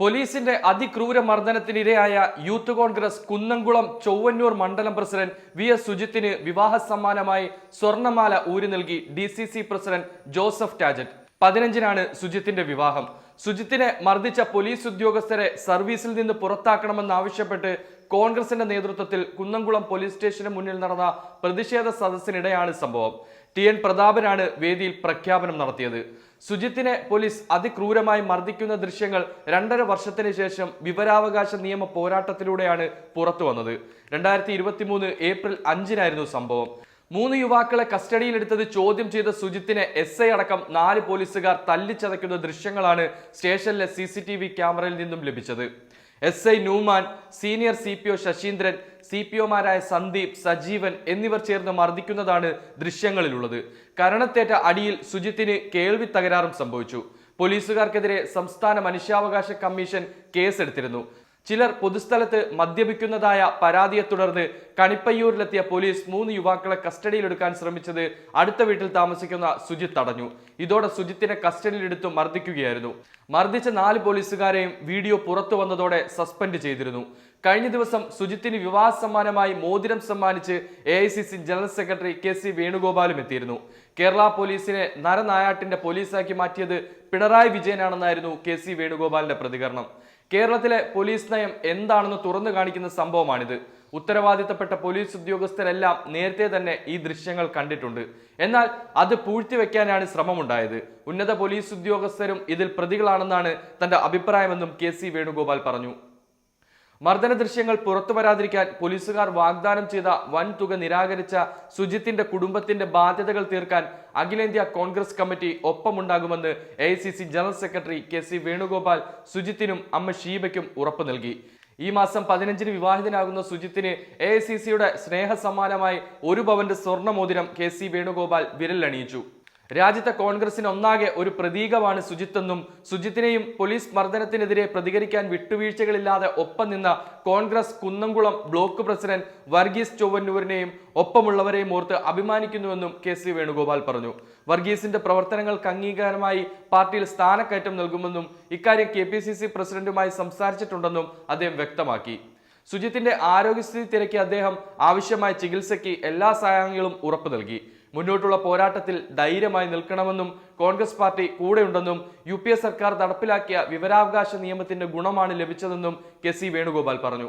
പോലീസിന്റെ അതിക്രൂര മർദ്ദനത്തിനിരയായ യൂത്ത് കോൺഗ്രസ് കുന്നംകുളം ചൊവ്വന്നൂർ മണ്ഡലം പ്രസിഡന്റ് വി എസ് സുജിത്തിന് വിവാഹ സമ്മാനമായി സ്വർണമാല ഊരി നൽകി D C C president Joseph Tajet. പതിനഞ്ചിനാണ് സുജിത്തിന്റെ വിവാഹം. സുജിത്തിനെ മർദ്ദിച്ച പോലീസ് ഉദ്യോഗസ്ഥരെ സർവീസിൽ നിന്ന് പുറത്താക്കണമെന്നാവശ്യപ്പെട്ട് കോൺഗ്രസിന്റെ നേതൃത്വത്തിൽ കുന്നംകുളം പോലീസ് സ്റ്റേഷന് മുന്നിൽ നടന്ന പ്രതിഷേധ സദസ്സിനിടെയാണ് സംഭവം. ടി എൻ പ്രതാപനാണ് വേദിയിൽ പ്രഖ്യാപനം നടത്തിയത്. സുജിത്തിനെ പോലീസ് അതിക്രൂരമായി മർദ്ദിക്കുന്ന ദൃശ്യങ്ങൾ രണ്ടര വർഷത്തിന് ശേഷം വിവരാവകാശ നിയമ പോരാട്ടത്തിലൂടെയാണ് പുറത്തു വന്നത്. രണ്ടായിരത്തി ഇരുപത്തി മൂന്ന് ഏപ്രിൽ അഞ്ചിനായിരുന്നു സംഭവം. മൂന്ന് യുവാക്കളെ കസ്റ്റഡിയിലെടുത്തത് ചോദ്യം ചെയ്ത സുജിത്തിനെ എസ് ഐ അടക്കം നാല് പോലീസുകാർ തല്ലിച്ചതയ്ക്കുന്ന ദൃശ്യങ്ങളാണ് സ്റ്റേഷനിലെ സി ക്യാമറയിൽ നിന്നും ലഭിച്ചത്. S I Newman senior C P O Sasheendran C P ഒമാരായ Sandeep Sajeevan എന്നിവർ ചേർന്ന് മർദ്ദിക്കുന്നതാണ് ദൃശ്യങ്ങളിലുള്ളത്. കരണത്തേറ്റ അടിയിൽ സുജിത്തിന് കേൾവി തകരാറും സംഭവിച്ചു. പോലീസുകാർക്കെതിരെ സംസ്ഥാന മനുഷ്യാവകാശ കമ്മീഷൻ കേസെടുത്തിരുന്നു. ചിലർ പൊതുസ്ഥലത്ത് മദ്യപിക്കുന്നതായ പരാതിയെ തുടർന്ന് കണിപ്പയ്യൂരിലെത്തിയ പോലീസ് മൂന്ന് യുവാക്കളെ കസ്റ്റഡിയിലെടുക്കാൻ ശ്രമിച്ചത് അടുത്ത വീട്ടിൽ താമസിക്കുന്ന സുജിത്ത് തടഞ്ഞു. ഇതോടെ സുജിത്തിനെ കസ്റ്റഡിയിലെടുത്ത് മർദ്ദിക്കുകയായിരുന്നു. മർദ്ദിച്ച നാല് പോലീസുകാരെയും വീഡിയോ പുറത്തു വന്നതോടെ സസ്പെൻഡ് ചെയ്തിരുന്നു. കഴിഞ്ഞ ദിവസം സുജിത്തിന് വിവാഹ സമ്മാനമായി മോതിരം സമ്മാനിച്ച് A general secretary K C വേണുഗോപാലും എത്തിയിരുന്നു. കേരള പോലീസിനെ നരനായാട്ടിന്റെ പോലീസാക്കി മാറ്റിയത് പിണറായി വിജയനാണെന്നായിരുന്നു കെ സി വേണുഗോപാലിന്റെ പ്രതികരണം. കേരളത്തിലെ പോലീസ് നയം എന്താണെന്ന് തുറന്നു കാണിക്കുന്ന സംഭവമാണിത്. ഉത്തരവാദിത്തപ്പെട്ട പോലീസ് ഉദ്യോഗസ്ഥരെല്ലാം നേരത്തെ തന്നെ ഈ ദൃശ്യങ്ങൾ കണ്ടിട്ടുണ്ട്. എന്നാൽ അത് പൂഴ്ത്തിവെക്കാനാണ് ശ്രമമുണ്ടായത്. ഉന്നത പോലീസ് ഉദ്യോഗസ്ഥരും ഇതിൽ പ്രതികളാണെന്നാണ് തന്റെ അഭിപ്രായമെന്നും കെ സി വേണുഗോപാൽ പറഞ്ഞു. മർദ്ദന ദൃശ്യങ്ങൾ പുറത്തു വരാതിരിക്കാൻ പോലീസുകാർ വാഗ്ദാനം ചെയ്ത വൻ തുക നിരാകരിച്ച സുജിത്തിന്റെ കുടുംബത്തിന്റെ ബാധ്യതകൾ തീർക്കാൻ അഖിലേന്ത്യാ Congress committee ഒപ്പമുണ്ടാകുമെന്ന് A general secretary K C Venugopal സുജിത്തിനും അമ്മ ഷീബയ്ക്കും ഉറപ്പു നൽകി. ഈ മാസം പതിനഞ്ചിന് വിവാഹിതനാകുന്ന സുജിത്തിന് എ ഐ സി സിയുടെ സ്നേഹ സമ്മാനമായി ഒരു പവന്റെ സ്വർണമോതിരം കെ സി വേണുഗോപാൽ വിരലണിയിച്ചു രാജ്യത്തെ കോൺഗ്രസിന് ഒന്നാകെ ഒരു പ്രതീകമാണ് സുജിത്തെന്നും സുജിത്തിനെയും പോലീസ് മർദ്ദനത്തിനെതിരെ പ്രതികരിക്കാൻ വിട്ടുവീഴ്ചകളില്ലാതെ ഒപ്പം നിന്ന കോൺഗ്രസ് കുന്നംകുളം ബ്ലോക്ക് പ്രസിഡന്റ് വർഗീസ് ചൊവ്വന്നൂരിനെയും ഒപ്പമുള്ളവരെയും ഓർത്ത് അഭിമാനിക്കുന്നുവെന്നും കെ സി വേണുഗോപാൽ പറഞ്ഞു. വർഗീസിന്റെ പ്രവർത്തനങ്ങൾക്ക് അംഗീകാരമായി പാർട്ടിയിൽ സ്ഥാനക്കയറ്റം നൽകുമെന്നും ഇക്കാര്യം കെ പ്രസിഡന്റുമായി സംസാരിച്ചിട്ടുണ്ടെന്നും അദ്ദേഹം വ്യക്തമാക്കി. സുജിത്തിന്റെ ആരോഗ്യസ്ഥിതി തിരക്കി അദ്ദേഹം ആവശ്യമായ ചികിത്സയ്ക്ക് എല്ലാ സഹായങ്ങളും ഉറപ്പു നൽകി. മുന്നോട്ടുള്ള പോരാട്ടത്തിൽ ധൈര്യമായി നിൽക്കണമെന്നും കോൺഗ്രസ് പാർട്ടി കൂടെയുണ്ടെന്നും യു പി എ സർക്കാർ നടപ്പിലാക്കിയ വിവരാവകാശ നിയമത്തിന്റെ ഗുണമാണ് ലഭിച്ചതെന്നും കെ സി വേണുഗോപാൽ പറഞ്ഞു.